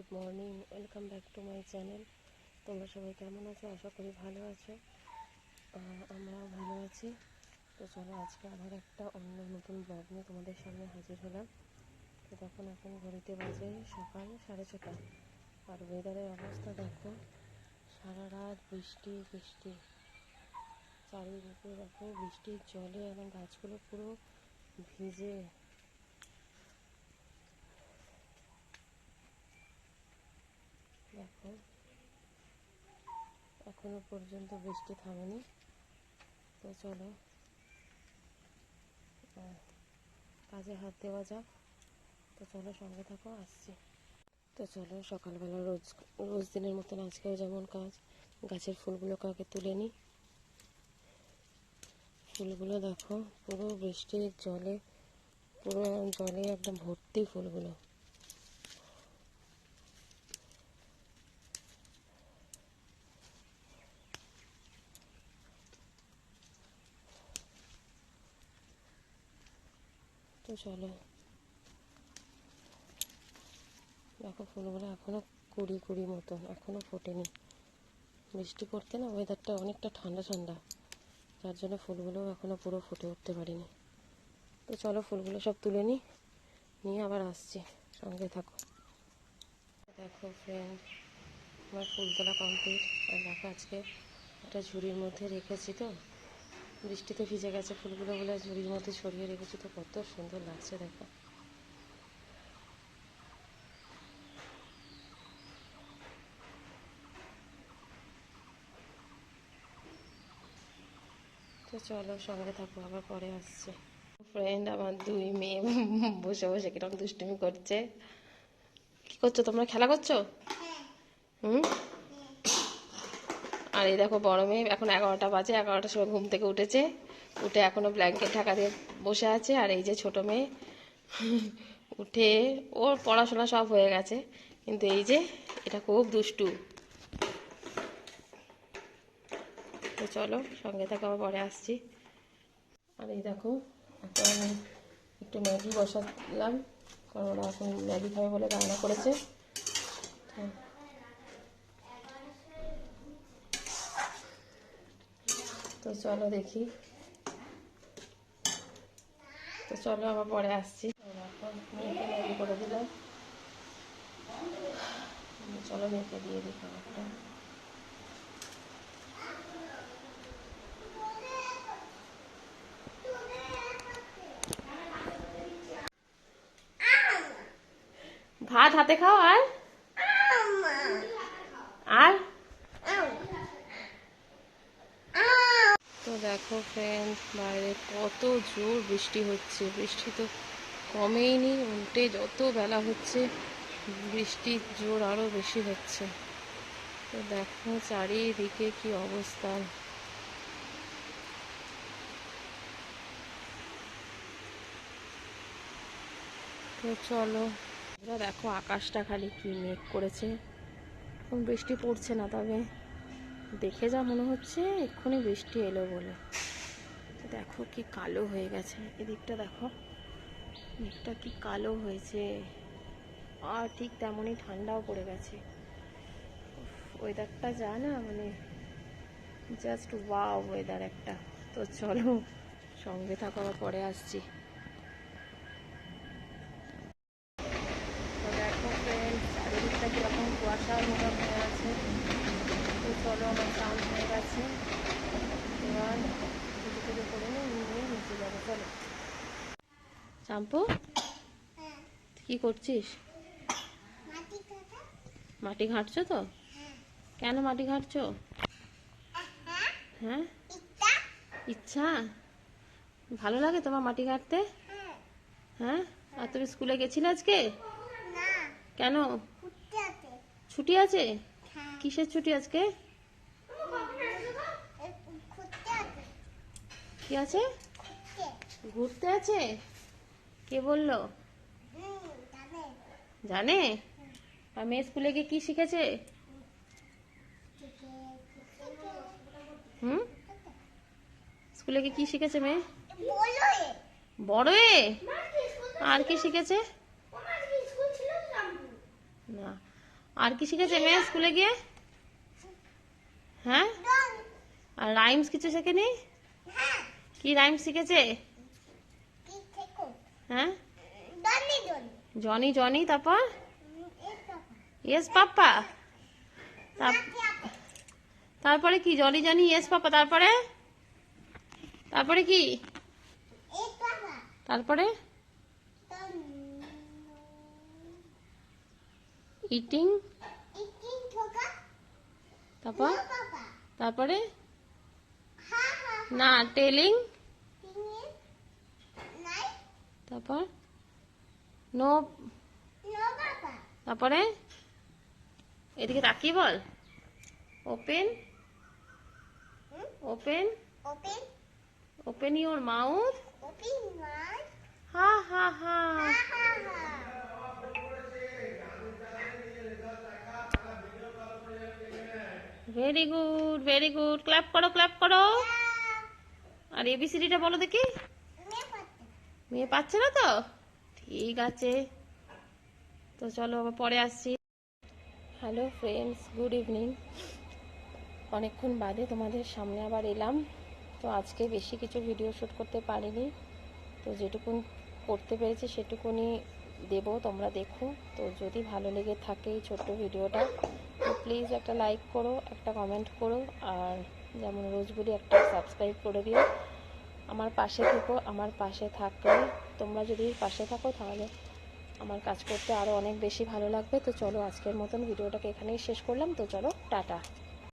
Good morning, welcome back to my channel. তোমরা সবাই কেমন আছো? আশা করি ভালো আছো। আমরাও ভালো আছি। তো চলো আজকে আবার একটা অন্য নতুন ব্লগ নিয়ে তোমাদের সামনে হাজির হলাম। তো তখন এখন ঘড়িতে বাজে সকাল সাড়ে ছটা। আর ওয়েদারের অবস্থা দেখো, সারা রাত বৃষ্টি বৃষ্টি। চারিদিকে দেখো বৃষ্টির জলে এবং গাছগুলো পুরো ভিজে। দেখো এখনও পর্যন্ত বৃষ্টি থামেনি। তো চলো কাজে হাত দেওয়া যাক। তো চলো সঙ্গে থাকো, আসছি। তো চলো, সকালবেলা রোজ রোজ দিনের মতন আজকেও যেমন কাজ, গাছের ফুলগুলোকে আগে তুলে নিই ফুলগুলো দেখো, পুরো বৃষ্টির জলে, পুরো জলে একদম ভর্তি ফুলগুলো। তো চলো। দেখো, ফুলগুলো এখনও কুড়ি কুড়ি মতন, এখনও ফোটেনি। বৃষ্টি পড়তে না ওয়েদারটা অনেকটা ঠান্ডা ঠান্ডা। যার জন্য ফুলগুলো এখনও পুরো ফুটে উঠতে পারিনি। তো চলো, ফুলগুলো সব তুলে নিই নিয়ে আবার আসছি। সঙ্গে থাকো। দেখো ফ্রেন্ড আমার ফুল তোলা কমপ্লিট আর দেখো আজকে একটা ঝুড়ির মধ্যে রেখেছি তো। বৃষ্টিতে ভিজে গেছে ফুলগুলো বলে ঝুড়ির মধ্যে ছড়িয়ে রেখেছি তো কত সুন্দর লাগছে দেখো। তো চলো সঙ্গে থাকো, আবার পরে আসছে। ফ্রেন্ড আমার দুই মেয়ে বসে বসে কীরকম দুষ্টুমি করছে। কি করছ তোমরা? খেলা করছ? হুম? আর এই দেখো বড় মেয়ে, এখন এগারোটা বাজে, এগারোটার সময় ঘুম থেকে উঠেছে। উঠে এখনও ব্ল্যাঙ্কেট ঢাকা দিয়ে বসে আছে, আর এই যে ছোট মেয়ে, উঠে ওর পড়াশোনা সব হয়ে গেছে। কিন্তু এই যে এটা খুব দুষ্টু। তো চলো, সঙ্গে থাকো আবার পরে আসছি। আর এই দেখো, এখন একটু ম্যাগি বসালাম, কারণ ওরা এখন ম্যাগি খাবে বলে রান্না করেছে। তো তো চলো দেখি। তো চলো আবার পরে আসছি। করে দিলাম। চলো মেয়েকে দিয়ে দিই খাবারটা। ভাত হাতে খাও আর? আর? দেখো ফ্রেন্ড বাইরে কত জোর বৃষ্টি হচ্ছে। বৃষ্টি তো কমেইনি উল্টে যত বেলা হচ্ছে, বৃষ্টির জোর আরও বেশি হচ্ছে। তো দেখো চারিদিকে কি অবস্থা। তো চলো দেখো আকাশটা খালি কি মেঘ করেছে। এখন বৃষ্টি পড়ছে না তবে। দেখে যা মনে হচ্ছে, এক্ষুনি বৃষ্টি এলো বলে। দেখো কি কালো হয়ে গেছে। এদিকটা দেখো মেঘটা কি কালো হয়েছে। আর ঠিক তেমনই ঠান্ডাও পড়ে গেছে। ওয়েদারটা যা না মানে জাস্ট ওয়াও ওয়েদার একটা। তো চলো, সঙ্গে থাকো পরে আসছি। তো দেখো চারিদিকটা কীরকম কুয়াশার মতো হয়ে আছে তো চলো আমার স্নান হয়ে গেছে এবার পুজো টুজো করে নিয়ে নিয়ে নিচে যাব চলো চাম্পু কি করছিস? মাটি ঘাঁটছো তো? কেন মাটি ঘাঁটছো? হ্যাঁ? ইচ্ছা? ভালো লাগে তোমার মাটি ঘাঁটতে? হ্যাঁ? আর তুমি স্কুলে গেছিলে আজকে? কেন? ছুটি আছে? কিসের ছুটি আজকে? কি আছে? ঘুরতে আছে? কে বলল? জানে? আর মেয়ে স্কুলে গিয়ে কি শিখেছে? হুম? স্কুলে গিয়ে কি শিখেছে মেয়ে? বড় এ আর কি শিখেছে? না। আর কি শিখেছে মেয়ে স্কুলে গিয়ে? হ্যাঁ? আর রাইমস কিছু শেখেনি? কি রাইমস শিখেছে? হ্যাঁ? Johnny Johnny. তারপর? ইয়েস পাপ্পা। তারপরে কি? জনি জনি ইয়েস পাপ্পা। তারপরে? তারপরে কি? তারপরে? ইটিং তারপর? তারপরে? না টেলিং তারপর? নো তারপরে? এদিকে তাকিয়ে বল। Open open Open, open your mouth one. হা হা হা. Very good very good clap করো ক্ল্যাপ করো। আর এবিসিডিটা বলো দেখি। মেয়ে পাচ্ছে না তো? ঠিক আছে। তো চলো আবার পরে আসছি। হ্যালো ফ্রেন্ডস গুড ইভিনিং অনেকক্ষণ বাদে তোমাদের সামনে আবার এলাম। তো আজকে বেশি কিছু ভিডিও শ্যুট করতে পারিনি। তো যেটুকুন করতে পেরেছি সেটুকুনি দেব, তোমরা দেখো। তো যদি ভালো লেগে থাকে এই ছোট্ট ভিডিওটা তো প্লিজ একটা লাইক করো, একটা কমেন্ট করো, আর যেমন রোজ বলি, একটা সাবস্ক্রাইব করে দিও। আমার পাশে থেকো, আমার পাশে থাকলে তোমরা যদি পাশে থাকো, তাহলে আমার কাজ করতে আরও অনেক বেশি ভালো লাগবে। তো চলো আজকের মতন ভিডিওটাকে এখানেই শেষ করলাম। তো চলো, টাটা।